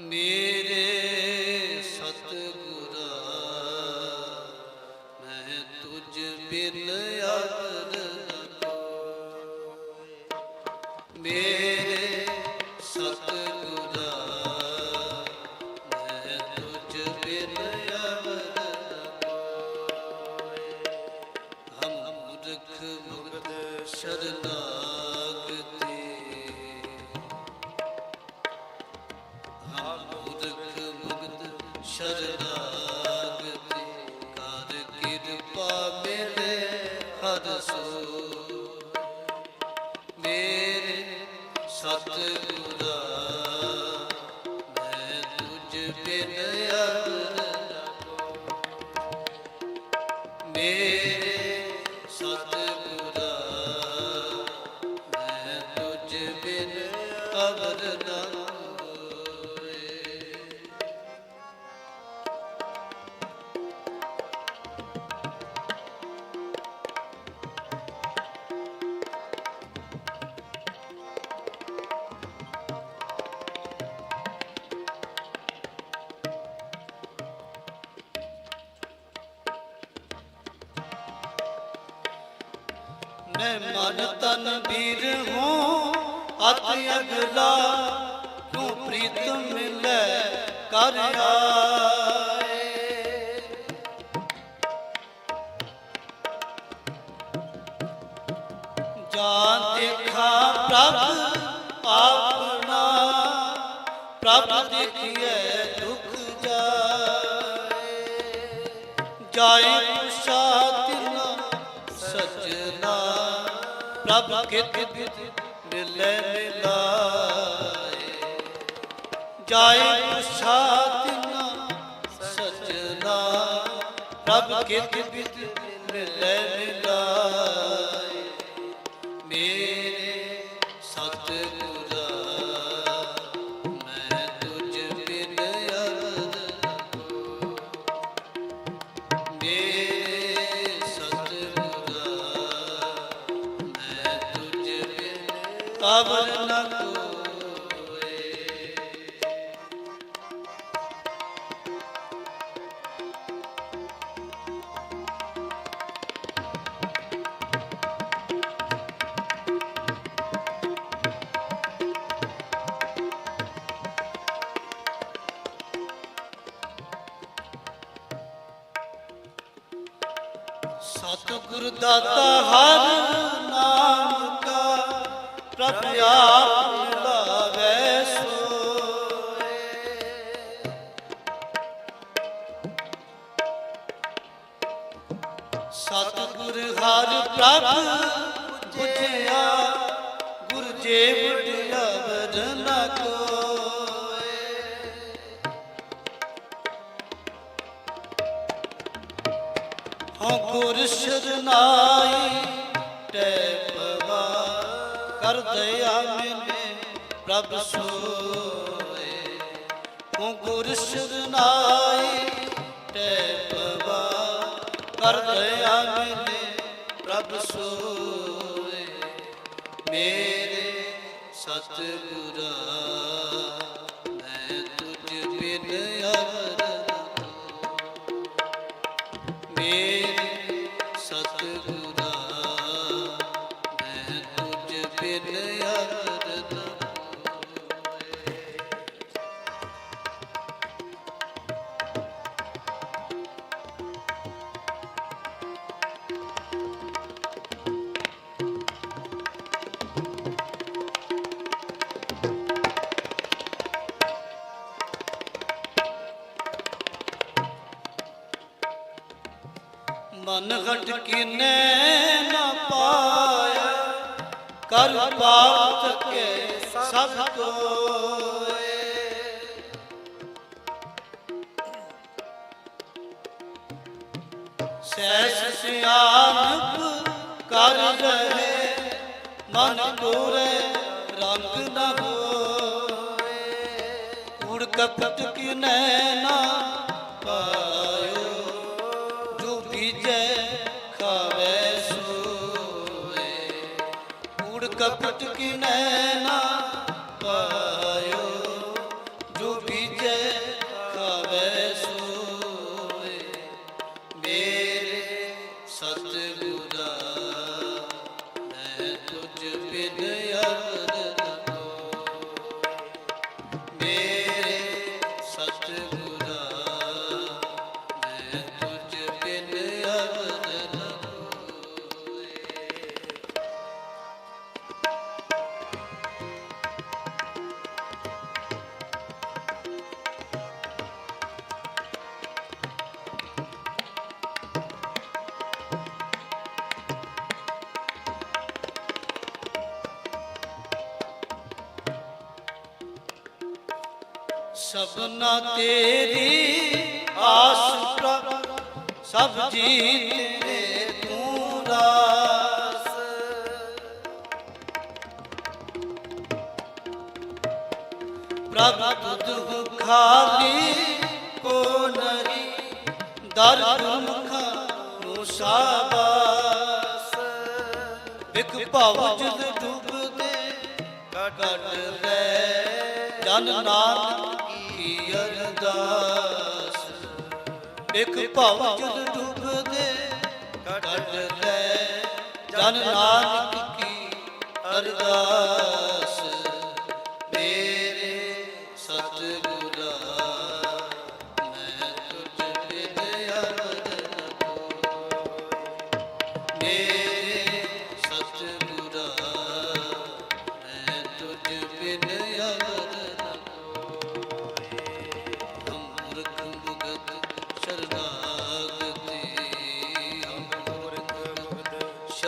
ਮੇਰੇ ਸਤਿਗੁਰਾ ਮੈਂ ਮਨ ਤਨ ਵੀਰ ਹੂੰ ਅਤ ਅਗਲਾ ਤੂੰ ਪ੍ਰੀਤ ਮਿਲੈ ਕਰ ਆਏ। ਜਾਨ ਪ੍ਰਭ ਆਪਣਾ ਪ੍ਰਭ ਕਿਤ ਮਿਲੇ ਮਿਲਾਏ ਜਾਏ ਪੁਸ਼ਾਤ ਸਜਣਾ ਪ੍ਰਭ ਕਿਤ ਮਿਲੇ ਮਿਲਾਏ ਮੇਰੇ ਅਵਰ ਨ ਕੋਏ ਸਤਿਗੁਰ ਦਾਤਾ ਹਰ ਨਾਮ ਆਪ ਮਿਲਾਵੇ ਸੋਏ ਸਤਿਗੁਰ ਹਰ ਪ੍ਰਭ ਪੁਜਿਆ ਗੁਰ ਜੇ ਵਡਿਆ ਵਰਨ ਕੋਏ ਹਉ ਗੁਰ ਸ਼ਰਨਾਈ ਟੈ ਪ੍ਰਭ ਸੋਏ ਹਉ ਗੁਰ ਸ਼ਰਨਾਈ ਟੈ ਪਵਾ ਕਰ ਦਇਆ ਮਨ ਘਟ ਕਿਨੇ ਨਾ ਪਾਇਆ? ਕਰ ਪਾਪ ਕੇ ਸਭ ਕੋਏ। ਸੈਸ ਸਿਆਨਪ ਕਰ ਰਹੇ, ਮਨ ਪੂਰੇ ਰੰਗ ਨ ਹੋਏ। ਕੂੜ ਕਪਟ ਕਿਨੈ ਨਾ ਕਪਟ ਕੀ ਨੈਣਾ ਪਾਇਓ ਜੋ ਬੀਜੇ ਖਾਵੇ ਸੋਏ। ਮੇਰੇ ਸਤਿਗੁਰਾ ਮੈਂ ਤੁ ਸਭਨਾ ਤੇਰੀ ਆਸ ਪ੍ਰਭ, ਸਭ ਜੀ ਤੇਰੇ ਤੂੰ ਰਾਸ ਪ੍ਰਭ, ਤੁਧ ਖਾਲੀ ਕੋ ਨਹੀਂ ਦਰ ਗੁਰਮੁਖਾ ਨੂੰ ਸਾਬਾਸ। ਬਿਕ ਭਵ ਜਦ ਡੁੱਬਦੇ ਕੱਢ ਲੈ, ਜਨ ਨਾਨਕ ਇੱਕ ਭਵ ਜਦ ਡੁੱਬਦੇ ਕੱਢ ਲੈ। ਜਨ ਨਾਨਕ ਕੀ ਅਰਦਾਸ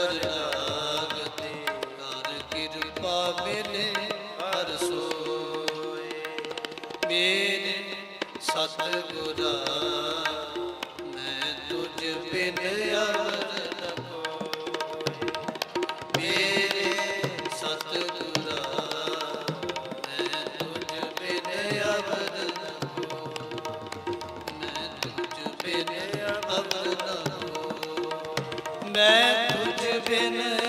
ਮੁਗਤ ਸ਼ਰਨਾਗਤੇ ਕਰ ਕਿਰਪਾ ਮਿਲੇ ਹਰ ਸੋਏ ਮੇਰੇ ਸਤਿਗੁਰਾ ਮੈਂ ਤੁਝ ਬਿਨ ਅਵਰ ਨ ਕੋਇ ਮੇਰੇ ਸਤਿਗੁਰਾ ਮੈਂ ਤੁਝ ਬਿਨ ਅਵਰ ਨ ਕੋਇ ਮੈਂ ਤੁਝ ਬਿਨ ਅਵਰ ਨ ਕੋਇ ਮੈਂ ਤੁਝ ਬਿਨ